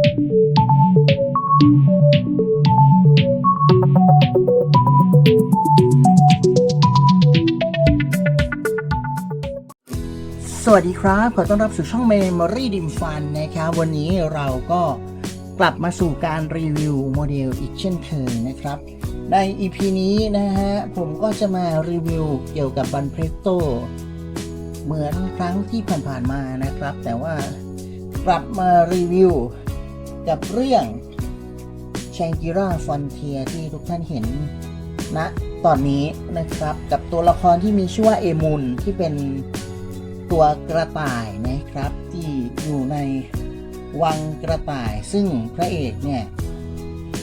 สวัสดีครับ ขอต้อนรับสู่ช่อง Memory Dim Fun นะครับ วันนี้เราก็กลับมาสู่การรีวิวโมเดลอีกเช่นเคยนะครับ ใน EP นี้นะฮะ ผมก็จะมารีวิวเกี่ยวกับบันเพรสโตเหมือนครั้งที่ผ่านๆมานะครับ แต่ว่ากลับมารีวิว กับเรื่อง c h a n g i r a Frontier ที่ทุกท่านเห็นณตอนนี้นะครับกับตัวละครที่มีชื่อว่าเอมุนที่เป็นตัวกระต่ายนะครับที่อยู่ในวังกระต่าย ซึ่งพระเอกเนี่ย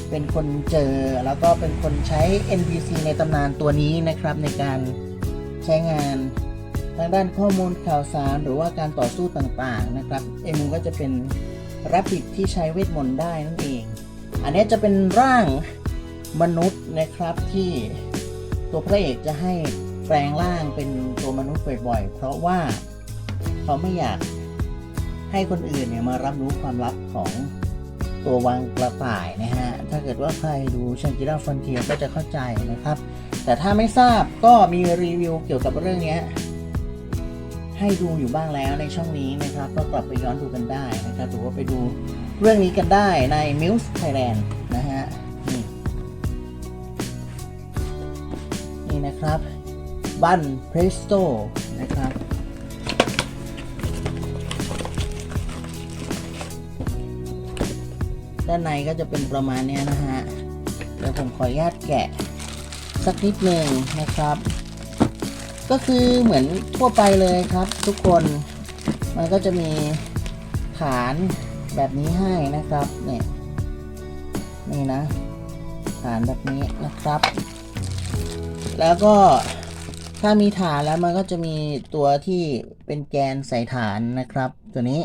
เป็นคนเจอแล้วก็เป็นคนใช้ NPC ในตำนานตัวนี้นะครับในการใช้งานทางด้านข้อมูลข่าวสารหรือว่าการต่อสู้ต่างๆนะครับ เอมูก็จะเป็น รับบิดที่ใช้เวทมนต์ได้นั่นเอง อันนี้จะเป็นร่างมนุษย์นะครับที่ตัวพระเอกจะให้แปลงร่างเป็นตัวมนุษย์บ่อยๆ เพราะว่าเขาไม่อยากให้คนอื่นเนี่ยมารับรู้ความลับของตัววังกระต่ายนะฮะ ถ้าเกิดว่าใครดูชังกิราฟอนเทียก็จะเข้าใจนะครับ แต่ถ้าไม่ทราบก็มีรีวิวเกี่ยวกับเรื่องเนี้ย ให้ดูอยู่บ้างแล้วในช่องนี้นะครับ ก็กลับไปย้อนดูกันได้นะครับหรือว่าไปดูเรื่องนี้กันได้ใน Muse Thailand นะฮะนี่นี่นะครับบันเพรสโตนะครับด้านในก็จะเป็นประมาณเนี้ยนะฮะ เดี๋ยวผมขออนุญาตแกะสักนิดหนึ่งนะครับ ก็คือเหมือนทั่วไปเลยครับทุกคนมันก็จะมีฐานแบบนี้ให้นะครับเนี่ยนี่นะฐานแบบนี้นะครับ แล้วก็ถ้ามีฐานแล้วมันก็จะมีตัวที่เป็นแกนใส่ฐานนะครับ ตัวนี้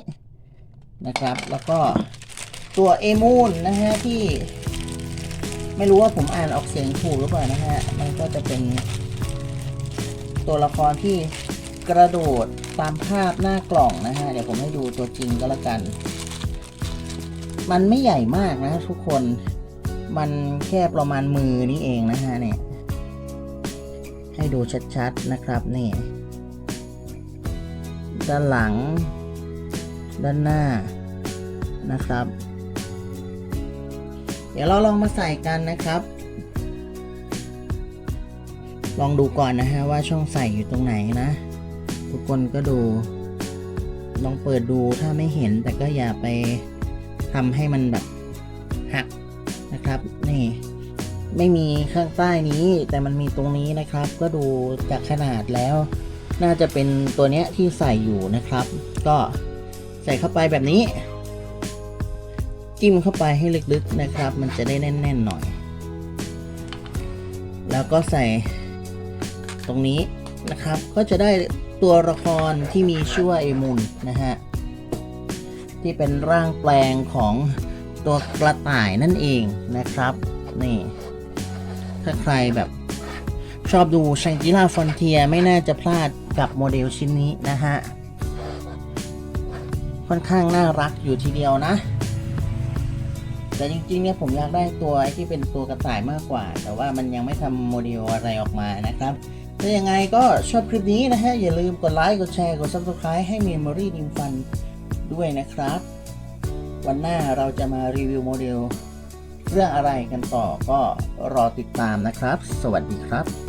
นะครับ แล้วก็ตัวเอมูนนะฮะที่ ไม่รู้ว่าผมอ่านออกเสียงถูกหรือเปล่านะฮะมันก็จะเป็น ตัวละครที่กระโดดตามภาพหน้ากล่องนะฮะ เดี๋ยวผมให้ดูตัวจริงก็แล้วกัน มันไม่ใหญ่มากนะทุกคน มันแค่ประมาณมือนี้เองนะฮะเนี่ย ให้ดูชัดๆนะครับนี่ ด้านหลัง ด้านหน้านะครับ เดี๋ยวเราลองมาใส่กันนะครับ ลองดูก่อนนะฮะว่าช่องใส่อยู่ตรงไหนนะ ทุกคนก็ดู ลองเปิดดูถ้าไม่เห็นแต่ก็อย่าไปทำให้มันแบบหักนะครับนี่ไม่มีข้างใต้นี้แต่มันมีตรงนี้นะครับ ก็ดูจากขนาดแล้ว น่าจะเป็นตัวเนี้ยที่ใส่อยู่นะครับ ก็ใส่เข้าไปแบบนี้ จิ้มเข้าไปให้ลึกๆนะครับ มันจะได้แน่นๆหน่อย แล้วก็ใส่ ตรงนี้นะครับก็จะได้ตัวละครที่มีชื่อว่าเอมุนนะฮะที่เป็นร่างแปลงของตัวกระต่ายนั่นเองนะครับนี่ถ้าใครแบบชอบดูชังกิล่าฟอนเทียไม่น่าจะพลาดกับโมเดลชิ้นนี้นะฮะค่อนข้างน่ารักอยู่ทีเดียวนะ แต่จริงๆเนี่ยผมอยากได้ตัวที่เป็นตัวกระต่ายมากกว่า แต่ว่ามันยังไม่ทำโมเดลอะไรออกมานะครับ ถ้ายังไงก็ชอบคลิปนี้นะฮะ อย่าลืมกดไลค์ กดแชร์ กด Subscribe ให้ Memory ดิมฟันด้วยนะครับ วันหน้าเราจะมารีวิวโมเดล เรื่องอะไรกันต่อก็รอติดตามนะครับ สวัสดีครับ